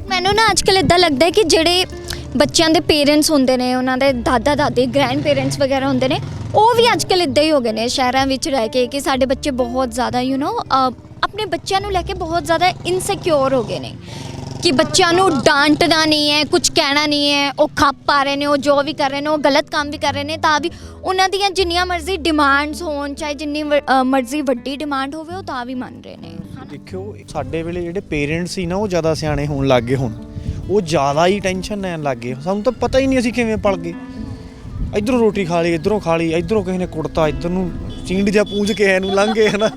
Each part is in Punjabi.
ਬਟ ਮੈਨੂੰ ਨਾ ਅੱਜਕੱਲ ਇਦਾਂ ਲੱਗਦਾ ਹੈ ਕਿ ਜਿਹੜੇ ਬੱਚਿਆਂ ਦੇ ਪੇਰੈਂਟਸ ਹੁੰਦੇ ਨੇ, ਉਹਨਾਂ ਦੇ ਦਾਦਾ, ਦਾਦੀ ਗ੍ਰੈਂਡ ਪੇਰੈਂਟਸ ਵਗੈਰਾ ਹੁੰਦੇ ਨੇ, ਉਹ ਵੀ ਅੱਜਕੱਲ ਇਦਾਂ ਹੀ ਹੋ ਗਏ ਨੇ ਸ਼ਹਿਰਾਂ ਵਿੱਚ ਰਹਿ ਕੇ ਕਿ ਸਾਡੇ ਬੱਚੇ ਬਹੁਤ ਜ਼ਿਆਦਾ ਯੂ نو ਆਪਣੇ ਬੱਚਿਆਂ ਨੂੰ ਲੈ ਕੇ ਬਹੁਤ ਜ਼ਿਆਦਾ ਇਨਸਿਕਿਉਰ ਹੋ ਗਏ ਨੇ ਕਿ ਬੱਚਿਆਂ ਨੂੰ ਡਾਂਟਣਾ ਨਹੀਂ ਹੈ ਕੁਝ ਕਹਿਣਾ ਨਹੀਂ ਹੈ, ਉਹ ਖੱਪ ਪਾ ਰਹੇ ਨੇ, ਉਹ ਜੋ ਵੀ ਕਰ ਰਹੇ ਨੇ, ਉਹ ਗਲਤ ਕੰਮ ਵੀ ਕਰ ਰਹੇ ਨੇ, ਤਾਂ ਵੀ ਉਹਨਾਂ ਦੀਆਂ ਜਿੰਨੀਆਂ ਮਰਜ਼ੀ ਡਿਮਾਂਡਸ ਹੋਣ, ਚਾਹੇ ਜਿੰਨੀ ਮਰਜ਼ੀ ਵੱਡੀ ਡਿਮਾਂਡ ਹੋਵੇ, ਉਹ ਤਾਂ ਵੀ ਮੰਨ ਰਹੇ ਨੇ। ਦੇਖਿਓ, ਸਾਡੇ ਵੇਲੇ ਜਿਹੜੇ ਪੇਰੈਂਟਸ ਸੀ ਨਾ, ਉਹ ਜ਼ਿਆਦਾ ਸਿਆਣੇ ਹੋਣ ਲੱਗ ਗਏ ਹੁਣ। ਉਹ ਜ਼ਿਆਦਾ ਹੀ ਟੈਨਸ਼ਨ ਲੈਣ ਲੱਗ ਗਏ। ਸਾਨੂੰ ਤਾਂ ਪਤਾ ਹੀ ਨਹੀਂ ਅਸੀਂ ਕਿਵੇਂ ਪਲ ਗਏ। ਇਧਰੋਂ ਰੋਟੀ ਖਾ ਲਈ, ਇਧਰੋਂ ਖਾ ਲਈ, ਇਧਰੋਂ ਕਿਸੇ ਨੇ ਕੁੜਤਾ, ਇਧਰ ਨੂੰ ਚੀਂਡ ਜਾਂ ਪੂੰਝ ਕੇ ਇਹਨੂੰ ਲੰਘ ਗਏ, ਹਨਾ।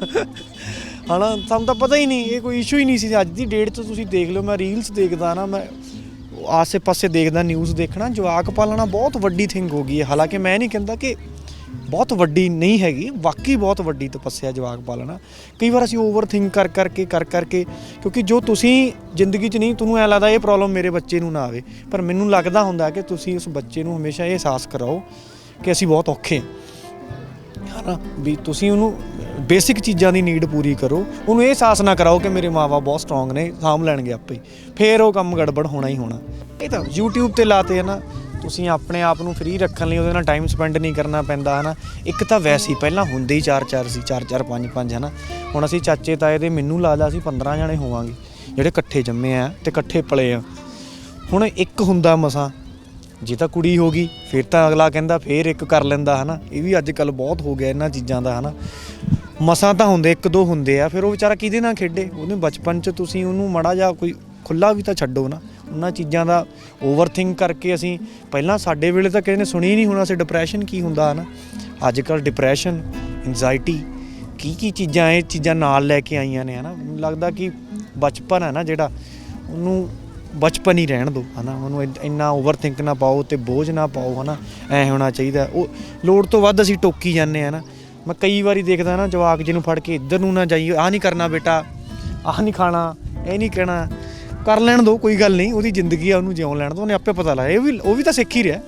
ਹਨਾ, ਸਾਨੂੰ ਤਾਂ ਪਤਾ ਹੀ ਨਹੀਂ, ਇਹ ਕੋਈ ਇਸ਼ੂ ਹੀ ਨਹੀਂ ਸੀ। ਅੱਜ ਦੀ ਡੇਟ 'ਚ ਤੁਸੀਂ ਦੇਖ ਲਓ, ਮੈਂ ਰੀਲਸ ਦੇਖਦਾ ਨਾ, ਮੈਂ ਆਸੇ-ਪਾਸੇ ਦੇਖਦਾ ਨਿਊਜ਼ ਦੇਖਣਾ, ਜਵਾਕ ਪਾਲਣਾ ਬਹੁਤ ਵੱਡੀ ਥਿੰਗ ਹੋ ਗਈ ਹੈ। ਹਾਲਾਂਕਿ ਮੈਂ ਨਹੀਂ ਕਹਿੰਦਾ ਕਿ ਬਹੁਤ ਵੱਡੀ ਨਹੀਂ ਹੈਗੀ, ਵਾਕਈ ਬਹੁਤ ਵੱਡੀ ਤਪੱਸਿਆ ਜਵਾਕ ਪਾਲਣਾ ਕਈ ਵਾਰ ਅਸੀਂ ਓਵਰ ਥਿੰਕ ਕਰ ਕਰਕੇ ਕਰ ਕਰਕੇ, ਕਿਉਂਕਿ ਜੋ ਤੁਸੀਂ ਜ਼ਿੰਦਗੀ 'ਚ ਨਹੀਂ, ਤੁਹਾਨੂੰ ਐ ਲੱਗਦਾ ਇਹ ਪ੍ਰੋਬਲਮ ਮੇਰੇ ਬੱਚੇ ਨੂੰ ਨਾ ਆਵੇ। ਪਰ ਮੈਨੂੰ ਲੱਗਦਾ ਹੁੰਦਾ ਕਿ ਤੁਸੀਂ ਉਸ ਬੱਚੇ ਨੂੰ ਹਮੇਸ਼ਾ ਇਹ ਅਹਿਸਾਸ ਕਰਾਓ ਕਿ ਅਸੀਂ ਬਹੁਤ ਔਖੇ ਹਾਂ ਹਨਾ ਵੀ ਤੁਸੀਂ ਉਹਨੂੰ ਬੇਸਿਕ ਚੀਜ਼ਾਂ ਦੀ ਨੀਡ ਪੂਰੀ ਕਰੋ। ਉਹਨੂੰ ਇਹ ਅਹਿਸਾਸ ਨਾ ਕਰਾਓ ਕਿ ਮੇਰੇ ਮਾਪੇ ਬਹੁਤ ਸਟਰੋਂਗ ਨੇ, ਸਾਂਭ ਲੈਣਗੇ ਆਪੇ ਹੀ। ਫੇਰ ਉਹ ਕੰਮ ਗੜਬੜ ਹੋਣਾ ਹੀ ਹੋਣਾ। ਇਹ ਤਾਂ YouTube ਤੇ ਲਾਤੇ ਹੈ ਨਾ। ਤੁਸੀਂ ਆਪਣੇ ਆਪ ਨੂੰ ਫ੍ਰੀ ਰੱਖਣ ਲਈ ਉਹਦੇ ਨਾਲ ਟਾਈਮ ਸਪੈਂਡ ਨਹੀਂ ਕਰਨਾ ਪੈਂਦਾ, ਹਨਾ? ਇੱਕ ਤਾਂ ਵੈਸੇ ਹੀ ਪਹਿਲਾਂ ਹੁੰਦੇ ਹੀ 4-4 ਸੀ 4-4 5-5 ਹਨਾ? ਹੁਣ ਅਸੀਂ ਚਾਚੇ ਤਾਏ ਦੇ ਮੈਨੂੰ ਲੱਗਦਾ ਅਸੀਂ 15 ਜਣੇ ਹੋਵਾਂਗੇ, ਜਿਹੜੇ ਇਕੱਠੇ ਜੰਮੇ ਆ ਤੇ ਇਕੱਠੇ ਪਲੇ ਆ। ਹੁਣ ਇੱਕ ਹੁੰਦਾ ਮਸਾਂ, ਜੇ ਤਾਂ ਕੁੜੀ ਹੋ ਗਈ, ਫਿਰ ਤਾਂ ਅਗਲਾ ਕਹਿੰਦਾ ਫੇਰ ਇੱਕ ਕਰ ਲੈਂਦਾ, ਹਨਾ? ਇਹ ਵੀ ਅੱਜ ਕੱਲ ਬਹੁਤ ਹੋ ਗਿਆ ਇਹਨਾਂ ਚੀਜ਼ਾਂ ਦਾ, ਹਨਾ? ਮਸਾਂ ਤਾਂ ਹੁੰਦੇ, ਇੱਕ ਦੋ ਹੁੰਦੇ ਆ, ਫਿਰ ਉਹ ਵਿਚਾਰਾ ਕਿਹਦੇ ਨਾਲ ਖੇਡੇ? ਉਹਨੇ ਬਚਪਨ 'ਚ ਤੁਸੀਂ ਉਹਨੂੰ ਮੜਾ ਜਾ ਕੋਈ ਖੁੱਲਾ ਵੀ ਤਾਂ ਛੱਡੋ ਨਾ। ਉਹਨਾਂ ਚੀਜ਼ਾਂ ਦਾ ਓਵਰਥਿੰਕ ਕਰਕੇ ਅਸੀਂ ਪਹਿਲਾਂ ਸਾਡੇ ਵੇਲੇ ਤਾਂ ਕਿਸੇ ਨੇ ਸੁਣੀ ਨਹੀਂ ਹੋਣਾ ਸੀ ਡਿਪਰੈਸ਼ਨ ਕੀ ਹੁੰਦਾ ਹਨਾ? ਅੱਜ ਕੱਲ ਡਿਪਰੈਸ਼ਨ ਇੰਜ਼ਾਇਟੀ ਕੀ ਕੀ ਚੀਜ਼ਾਂ ਇਹ ਚੀਜ਼ਾਂ ਨਾਲ ਲੈ ਕੇ ਆਈਆਂ ਨੇ ਹਨਾ? ਮੈਨੂੰ ਲੱਗਦਾ ਕਿ ਬਚਪਨ ਹੈ ਨਾ ਜਿਹੜਾ, ਉਹਨੂੰ ਬਚਪਨ ਹੀ ਰਹਿਣ ਦਿਓ ਹਨਾ? ਉਹਨੂੰ ਇ- ਇੰਨਾ ਓਵਰਥਿੰਕ ਨਾ ਪਾਓ ਤੇ ਬੋਝ ਨਾ ਪਾਓ ਹਨਾ? ਐ ਹੋਣਾ ਚਾਹੀਦਾ। ਉਹ ਲੋੜ ਤੋਂ ਵੱਧ ਅਸੀਂ ਟੋਕੀ ਜਾਂਦੇ ਆ ਨਾ ਮੈਂ ਕਈ ਵਾਰੀ ਦੇਖਦਾ ਨਾ ਜਵਾਕ ਜਿਹਨੂੰ ਫੜ ਕੇ ਇੱਧਰ ਨੂੰ ਨਾ ਜਾਈਏ, ਆਹ ਨਹੀਂ ਕਰਨਾ ਬੇਟਾ, ਆਹ ਨਹੀਂ ਖਾਣਾ, ਇਹ ਨਹੀਂ ਕਹਿਣਾ। ਕਰ ਲੈਣ ਦੋ, ਕੋਈ ਗੱਲ ਨਹੀਂ, ਉਹਦੀ ਜ਼ਿੰਦਗੀ ਆ, ਉਹਨੂੰ ਜਿਉਣ ਲੈਣ ਦੋ, ਉਹਨੇ ਆਪੇ ਪਤਾ ਲਾਇਆ। ਇਹ ਵੀ, ਉਹ ਵੀ ਤਾਂ ਸਿੱਖ ਹੀ ਰਿਹਾ।